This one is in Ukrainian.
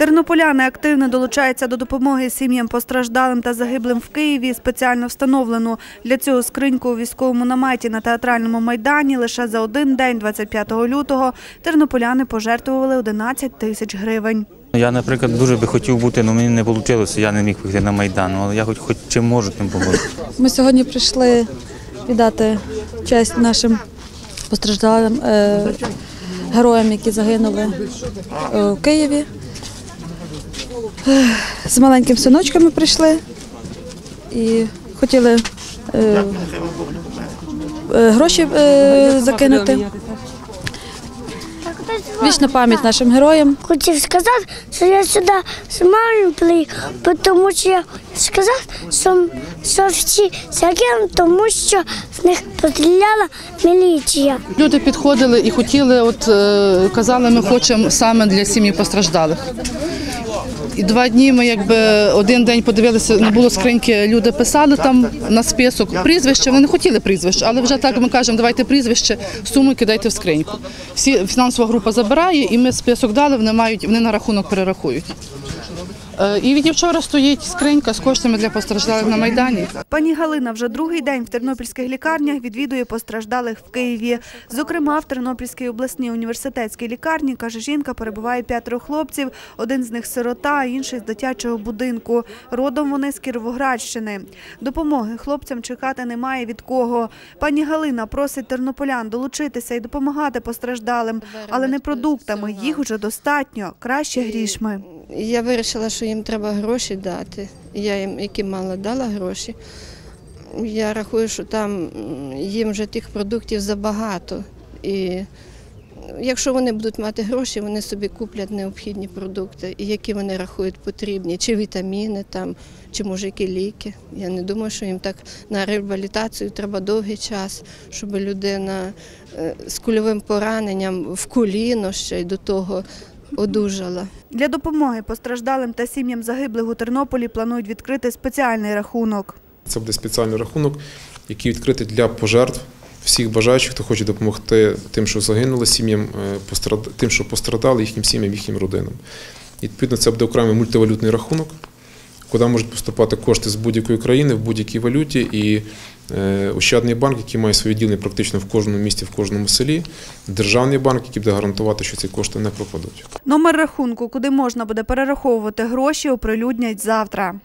Тернополяни активно долучаються до допомоги сім'ям постраждалим та загиблим в Києві. Спеціально встановлену для цього скриньку у військовому наметі на театральному майдані лише за один день, 25 лютого, тернополяни пожертвували 11 тисяч гривень. Я, наприклад, дуже би хотів бути, але мені не вийшло, я не міг вийти на Майдан. Але я хоч, хоч чим можу, тим поможу. Ми сьогодні прийшли віддати честь нашим постраждалим е, героям, які загинули е, у Києві. З маленьким синочками прийшли і хотіли е, е, гроші е, закинути. Вічна пам'ять нашим героям. Хотів сказати, що я сюди з мамою приїхав, тому що я сказав, що, що всі загинули, тому що в них постріляла міліція. Люди підходили і хотіли, от казали, ми хочемо саме для сім'ї постраждалих. І два дні ми якби один день подивилися, не було скриньки, люди писали там на список прізвище. Вони не хотіли прізвище, але вже так ми кажемо, давайте прізвище, суму кидайте в скриньку. Всі фінансова група забирає, і ми список дали, вони мають, вони на рахунок перерахують. Е, І від вчора стоїть скринька з коштами для постраждалих на майдані. Пані Галина вже другий день в тернопільських лікарнях відвідує постраждалих в Києві. Зокрема, в Тернопільській обласній університетській лікарні, каже жінка, перебуває п'ятеро хлопців. Один з них сирота, інший з дитячого будинку. Родом вони з Кіровоградщини. Допомоги хлопцям чекати немає від кого. Пані Галина просить тернополян долучитися і допомагати постраждалим, але не продуктами. Їх уже достатньо. Краще грішми. Я вирішила, що їм треба гроші дати. Я їм, які мала, дала гроші. Я рахую, що там їм вже тих продуктів забагато. І якщо вони будуть мати гроші, вони собі куплять необхідні продукти, які вони рахують потрібні, чи вітаміни, там, чи може які ліки. Я не думаю, що їм так на реабілітацію треба довгий час, щоб людина е, з кульовим пораненням в коліно ще й до того одужала. Для допомоги постраждалим та сім'ям загиблих у Тернополі планують відкрити спеціальний рахунок. Це буде спеціальний рахунок, який відкритий для пожертв всіх бажаючих, хто хоче допомогти тим, що загинули сім'ям, е, пострад- тим, що пострадали їхнім сім'ям, їхнім родинам. І, відповідно, це буде окремий мультивалютний рахунок, куди можуть поступати кошти з будь-якої країни в будь-якій валюті. І е, Ощадний банк, який має свої відділення практично в кожному місті, в кожному селі, державний банк, який буде гарантувати, що ці кошти не пропадуть. Номер рахунку, куди можна буде перераховувати гроші, оприлюднять завтра.